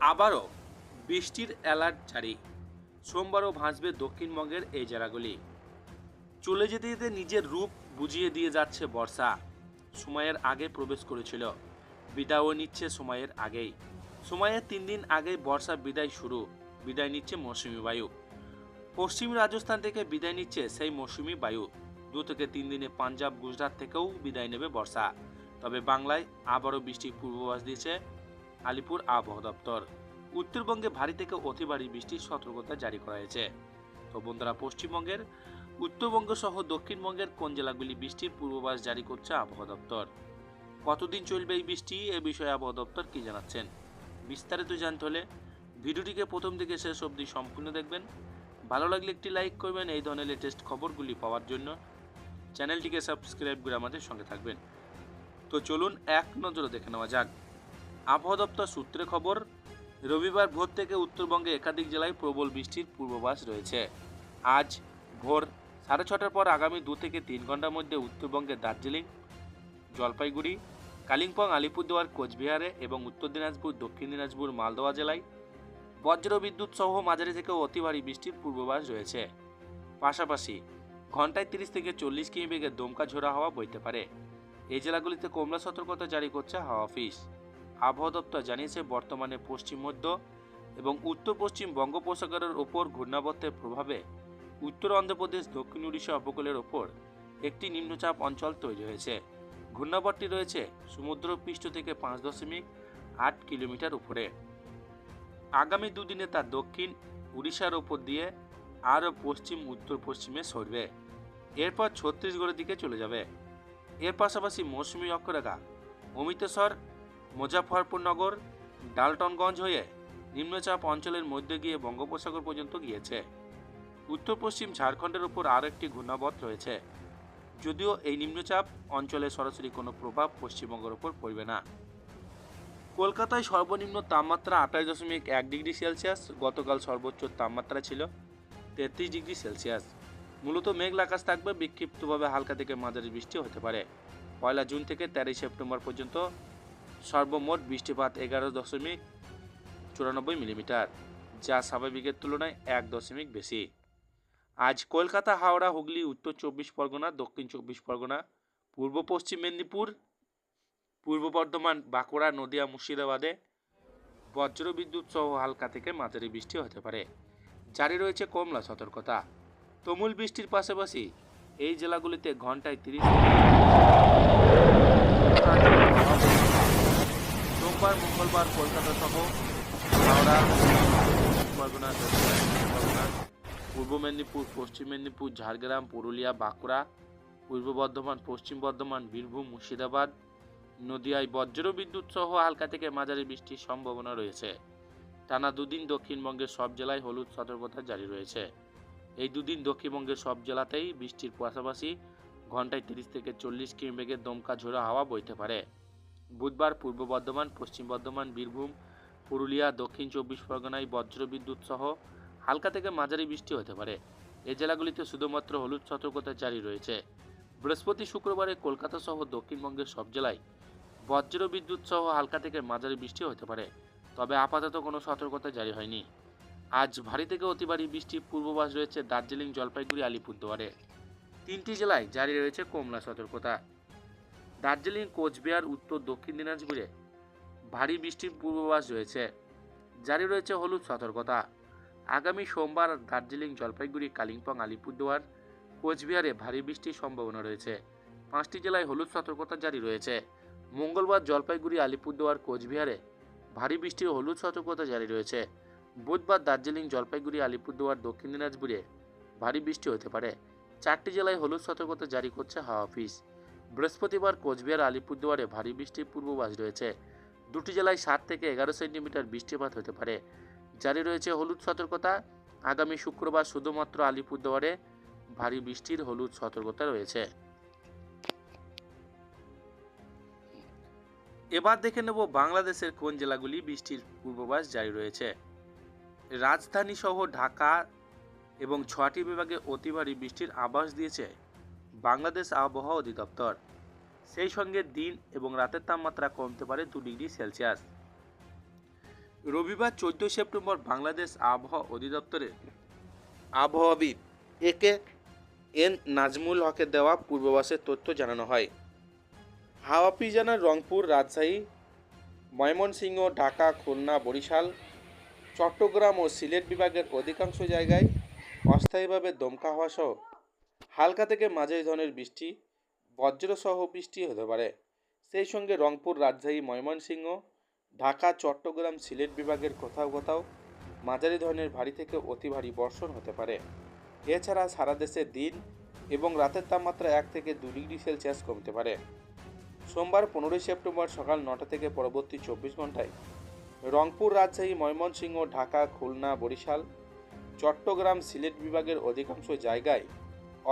আবারও বৃষ্টির অ্যালার্ট জারি। সোমবারও ভাসবে দক্ষিণবঙ্গের এই জেলাগুলি। চলে যেতে যেতে নিজের রূপ বুঝিয়ে দিয়ে যাচ্ছে বর্ষা। সময়ের আগে প্রবেশ করেছিল। বিদায়ও নিচ্ছে সময়ের আগেই। সময়ের তিন দিন আগেই বর্ষা বিদায় শুরু। বিদায় নিচ্ছে মৌসুমি বায়ু। পশ্চিম রাজস্থান থেকে বিদায় নিচ্ছে সেই মৌসুমি বায়ু। দু থেকে তিন দিনে পাঞ্জাব, গুজরাট থেকেও বিদায় নেবে বর্ষা। তবে বাংলায় আবারও বৃষ্টির পূর্বাভাস দিয়েছে আলিপুর আবহাওয়া দপ্তর। উত্তরবঙ্গে ভারী থেকে অতি ভারী বৃষ্টির সতর্কতা জারি করা হয়েছে। তো বন্ধুরা, পশ্চিমবঙ্গের উত্তরবঙ্গ সহ দক্ষিণবঙ্গের কোন জেলাগুলি বৃষ্টির পূর্বাভাস জারি করছে আবহাওয়া দপ্তর? কতদিন চলবে এই বৃষ্টি? এ বিষয়ে আবহাওয়া দপ্তর কি জানাচ্ছেন? বিস্তারিত জানতে হলে ভিডিওটিকে প্রথম থেকে শেষ অবধি সম্পূর্ণ দেখবেন। ভালো লাগলে একটি লাইক করবেন, এই ধরনের লেটেস্ট খবরগুলি পাওয়ার জন্য চ্যানেলটিকে সাবস্ক্রাইব করে আমাদের সঙ্গে থাকবেন। তো চলুন এক নজরে দেখে নেওয়া যাক। আবহাওয়া দপ্তর সূত্রে খবর, রবিবার ভোর থেকে উত্তরবঙ্গে একাধিক জেলায় প্রবল বৃষ্টির পূর্বাভাস রয়েছে। আজ ভোর সাড়ে ছটার পর আগামী দু থেকে তিন ঘণ্টার মধ্যে উত্তরবঙ্গের দার্জিলিং, জলপাইগুড়ি, কালিম্পং, আলিপুরদুয়ার, কোচবিহারে এবং উত্তর দিনাজপুর, দক্ষিণ দিনাজপুর মালদহ জেলায় বজ্র বিদ্যুৎ সহ মাঝারি থেকে অতি ভারী বৃষ্টির পূর্বাভাস রয়েছে। পাশাপাশি ঘন্টায় তিরিশ থেকে চল্লিশ কিমি বেগে দমকা ঝোড়া হাওয়া বইতে পারে। এই জেলাগুলিতে কমলা সতর্কতা জারি করছে হাওয়া অফিস। আবহাওয়া দপ্তর জানিয়েছে, বর্তমানে পশ্চিম মধ্য এবং উত্তর পশ্চিম বঙ্গোপসাগরের ওপর ঘূর্ণাবর্তের প্রভাবে উত্তর অন্ধ্রপ্রদেশ, দক্ষিণ উড়িষ্যা উপকূলের ওপর একটি নিম্নচাপ অঞ্চল তৈরি হয়েছে। ঘূর্ণাবর্তটি রয়েছে সমুদ্রপৃষ্ঠ থেকে পাঁচ দশমিক আট কিলোমিটার উপরে। আগামী দুদিনে তা দক্ষিণ উড়িষ্যার ওপর দিয়ে আরও পশ্চিম, উত্তর পশ্চিমে সরবে। এরপর ছত্তিশগড়ের দিকে চলে যাবে। এর পাশাপাশি মৌসুমী অক্ষরেখা, অমৃতসর মুজাফরপুরনগর ডালটনগঞ্জ হয়ে নিম্নচাপ অঞ্চলের মধ্যে গিয়ে বঙ্গোপসাগর পর্যন্ত গিয়েছে। উত্তর পশ্চিম ঝাড়খণ্ডের উপর আর একটি ঘূর্ণাবত রয়েছে। যদিও এই নিম্নচাপ অঞ্চলে সরাসরি কোনো প্রভাব পশ্চিমবঙ্গের উপর পড়বে না। কলকাতায় সর্বনিম্ন তাপমাত্রা আঠাশ দশমিক এক ডিগ্রি সেলসিয়াস, গতকাল সর্বোচ্চ তাপমাত্রা ছিল তেত্রিশ ডিগ্রি সেলসিয়াস। মূলত মেঘলা আকাশ থাকবে, বিক্ষিপ্তভাবে হালকা থেকে মাঝারি বৃষ্টি হতে পারে। পয়লা জুন থেকে তেরোই সেপ্টেম্বর পর্যন্ত সর্বমোট বৃষ্টিপাত এগারো দশমিক চুরানব্বই মিলিমিটার, যা স্বাভাবিকের তুলনায় এক দশমিক বেশি। আজ কলকাতা, হাওড়া, হুগলি, উত্তর চব্বিশ পরগনা, দক্ষিণ চব্বিশ পরগনা, পূর্ব পশ্চিম মেদিনীপুর, পূর্ব বর্ধমান, বাঁকুড়া, নদিয়া, মুর্শিদাবাদে বজ্রবিদ্যুৎ সহ হালকা থেকে মাঝারি বৃষ্টি হতে পারে। জারি রয়েছে কমলা সতর্কতা। তুমুল বৃষ্টির পাশাপাশি এই জেলাগুলিতে ঘন্টায় তিরিশ সোমবার মঙ্গলবার কলকাতা সহ হাওড়া পরগনা পূর্ব মেদিনীপুর, পশ্চিম মেদিনীপুর, ঝাড়গ্রাম, পুরুলিয়া, বাঁকুড়া, পূর্ব বর্ধমান, পশ্চিম বর্ধমান, বীরভূম, মুর্শিদাবাদ, নদিয়ায় বজ্র বিদ্যুৎ সহ হালকা থেকে মাঝারি বৃষ্টির সম্ভাবনা রয়েছে। টানা দুদিন দক্ষিণবঙ্গের সব জেলায় হলুদ সতর্কতা জারি রয়েছে। এই দুদিন দক্ষিণবঙ্গের সব জেলাতেই বৃষ্টির পাশাপাশি ঘন্টায় তিরিশ থেকে চল্লিশ কিমি বেগের দমকা ঝোড়ো হাওয়া বইতে পারে। বুধবার পূর্ব বর্ধমান, পশ্চিম বর্ধমান, বীরভূম, পুরুলিয়া, দক্ষিণ চব্বিশ পরগনায় বজ্র বিদ্যুৎ সহ হালকা থেকে মাঝারি বৃষ্টি হতে পারে। এ জেলাগুলিতে শুধুমাত্র হলুদ সতর্কতা জারি রয়েছে। বৃহস্পতি শুক্রবারে কলকাতা সহ দক্ষিণবঙ্গের সব জেলায় বজ্র বিদ্যুৎ সহ হালকা থেকে মাঝারি বৃষ্টি হতে পারে, তবে আপাতত কোনো সতর্কতা জারি হয়নি। আজ ভারী থেকে অতি ভারী বৃষ্টির পূর্বাভাস রয়েছে দার্জিলিং, জলপাইগুড়ি, আলিপুরদুয়ারে। তিনটি জেলায় জারি রয়েছে কমলা সতর্কতা। দার্জিলিং, কোচবিহার, উত্তর, দক্ষিণ দিনাজপুরে ভারী বৃষ্টির পূর্বাভাস রয়েছে। জারি রয়েছে হলুদ সতর্কতা। আগামী সোমবার দার্জিলিং জলপাইগুড়ি, কালিম্পং, আলিপুরদুয়ার, কোচবিহারে ভারী বৃষ্টির সম্ভাবনা রয়েছে। পাঁচটি জেলায় হলুদ সতর্কতা জারি রয়েছে। মঙ্গলবার জলপাইগুড়ি, আলিপুরদুয়ার, কোচবিহারে ভারী বৃষ্টির হলুদ সতর্কতা জারি রয়েছে। বুধবার দার্জিলিং, জলপাইগুড়ি, আলিপুরদুয়ার, দক্ষিণ দিনাজপুরে ভারী বৃষ্টি হতে পারে। চারটি জেলায় হলুদ সতর্কতা জারি করছে হাওয়া অফিস। বৃহস্পতিবার কোচবিহার আলিপুরদুয়ারে ভারী বৃষ্টির পূর্বাভাস রয়েছে। দুটি জেলায় সাত থেকে এগারো সেন্টিমিটার বৃষ্টিপাত হতে পারে। জারি রয়েছে হলুদ সতর্কতা। আগামী শুক্রবার শুধুমাত্র আলিপুরদুয়ারে ভারী বৃষ্টির হলুদ সতর্কতা রয়েছে। এবার দেখে নেব বাংলাদেশের কোন জেলাগুলি বৃষ্টির পূর্বাভাস জারি রয়েছে। রাজধানী সহ ঢাকা এবং ছয়টি বিভাগে অতি ভারী বৃষ্টির আভাস দিয়েছে বাংলাদেশ আবহাওয়া অধিদপ্তর। সেই সঙ্গে দিন এবং রাতের তাপমাত্রা কমতে পারে দু ডিগ্রি সেলসিয়াস। রবিবার চোদ্দোই সেপ্টেম্বর বাংলাদেশ আবহাওয়া অধিদপ্তরের আবহাওয়াবিদ একে এন নাজমুল হকের দেওয়া পূর্বাভাসের তথ্য জানানো হয়। হাওয়া জানার রংপুর, রাজশাহী, ময়মনসিংহ, ঢাকা, খুলনা, বরিশাল, চট্টগ্রাম ও সিলেট বিভাগের অধিকাংশ জায়গায় অস্থায়ীভাবে দমকা হওয়া সহ হালকা থেকে মাঝারি ধরনের বৃষ্টি, বজ্রসহ বৃষ্টি হতে পারে। সেই সঙ্গে রংপুর, রাজশাহী, ময়মনসিংহ, ঢাকা, চট্টগ্রাম, সিলেট বিভাগের কোথাও কোথাও মাঝারি ধরনের ভারী থেকে অতি ভারী বর্ষণ হতে পারে। এছাড়া সারা দেশে দিন এবং রাতের তাপমাত্রা এক থেকে দু ডিগ্রি সেলসিয়াস কমতে পারে। সোমবার পনেরোই সেপ্টেম্বর সকাল নটা থেকে পরবর্তী চব্বিশ ঘন্টায় রংপুর, রাজশাহী, ময়মনসিংহ, ঢাকা, খুলনা, বরিশাল, চট্টগ্রাম, সিলেট বিভাগের অধিকাংশ জায়গায়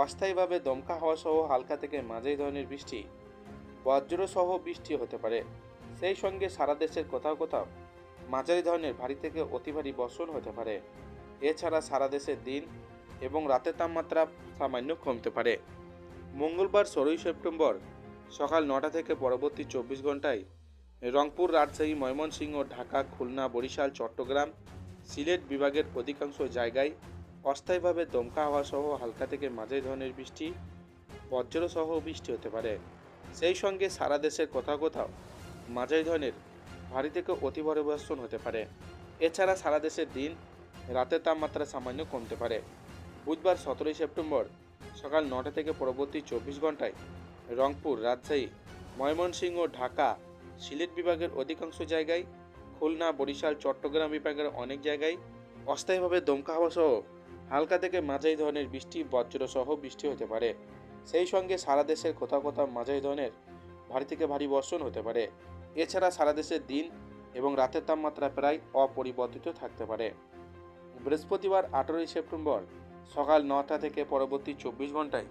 অস্থায়ীভাবে দমকা হওয়া সহ হালকা থেকে মাঝারি ধরনের বৃষ্টি, বজ্রসহ বৃষ্টি হতে পারে। সেই সঙ্গে সারা দেশের কোথাও কোথাও মাঝারি ধরনের ভারী থেকে অতি ভারী বর্ষণ হতে পারে। এছাড়া সারা দেশের দিন এবং রাতের তাপমাত্রা সামান্য কমতে পারে। মঙ্গলবার ষোলোই সেপ্টেম্বর সকাল নটা থেকে পরবর্তী চব্বিশ ঘন্টায় রংপুর, রাজশাহী, ময়মনসিংহ, ঢাকা, খুলনা, বরিশাল, চট্টগ্রাম, সিলেট বিভাগের অধিকাংশ জায়গায় অস্থায়ীভাবে দমকা হওয়া সহ হালকা থেকে মাঝারি ধরনের বৃষ্টি, বজ্রসহ বৃষ্টি হতে পারে। সেই সঙ্গে সারা দেশের কোথাও কোথাও মাঝারি ধরনের ভারী থেকে অতি ভারী বর্ষণ হতে পারে। এছাড়া সারা দেশের দিন রাতের তাপমাত্রা সামান্য কমতে পারে। বুধবার সতেরোই সেপ্টেম্বর সকাল নটা থেকে পরবর্তী চব্বিশ ঘন্টায় রংপুর, রাজশাহী, ময়মনসিংহ, ঢাকা, সিলেট বিভাগের অধিকাংশ জায়গায় খুলনা, বরিশাল, চট্টগ্রাম বিভাগের অনেক জায়গায় অস্থায়ীভাবে দমকা হাওয়া সহ হালকা থেকে মাঝারি ধরনের বৃষ্টি, বজ্রসহ বৃষ্টি হতে পারে। সেই সঙ্গে সারা দেশের কোথাও কোথাও মাঝারি ধরনের ভারী থেকে ভারী বর্ষণ হতে পারে। এছাড়া সারা দেশের দিন এবং রাতের তাপমাত্রা প্রায় অপরিবর্তিত থাকতে পারে। বৃহস্পতিবার, আঠেরোই সেপ্টেম্বর, সকাল নটা থেকে পরবর্তী চব্বিশ ঘন্টায়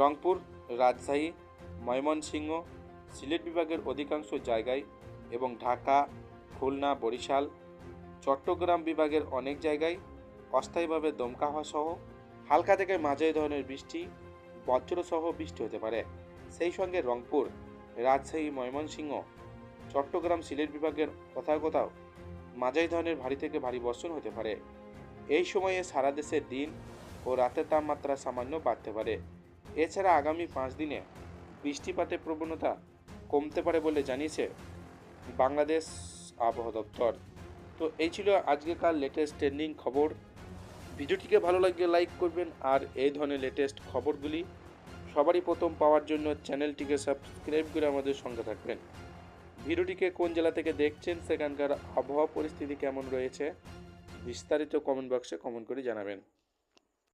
রংপুর, রাজশাহী, ময়মনসিংহ, সিলেট বিভাগের অধিকাংশ জায়গায় এবং ঢাকা, খুলনা, বরিশাল, চট্টগ্রাম বিভাগের অনেক জায়গায় অস্থায়ীভাবে দমকা হওয়া সহ হালকা থেকে মাঝারি ধরনের বৃষ্টি, বজ্রসহ বৃষ্টি হতে পারে। সেই সঙ্গে রংপুর, রাজশাহী, ময়মনসিংহ, চট্টগ্রাম, সিলেট বিভাগের কোথাও কোথাও মাঝারি ধরনের ভারী থেকে ভারী বর্ষণ হতে পারে। এই সময়ে সারা দেশের দিন ও রাতের তাপমাত্রা সামান্য বাড়তে পারে। এছাড়া আগামী পাঁচ দিনে বৃষ্টিপাতের প্রবণতা কমতে পারে বলে জানিয়েছে বাংলাদেশ আবহাওয়া দপ্তর। তো এই ছিল আজকেকার লেটেস্ট ট্রেন্ডিং খবর। ভিডিওটিকে ভালো লাগলে লাইক করবেন আর এই ধরনের লেটেস্ট খবরগুলি সবারই প্রথম পাওয়ার জন্য চ্যানেলটিকে সাবস্ক্রাইব করে আমাদের সঙ্গে থাকবেন। ভিডিওটিকে কোন জেলা থেকে দেখছেন সেখানকার আবহাওয়া পরিস্থিতি কেমন রয়েছে, বিস্তারিত কমেন্ট বক্সে কমেন্ট করে জানাবেন।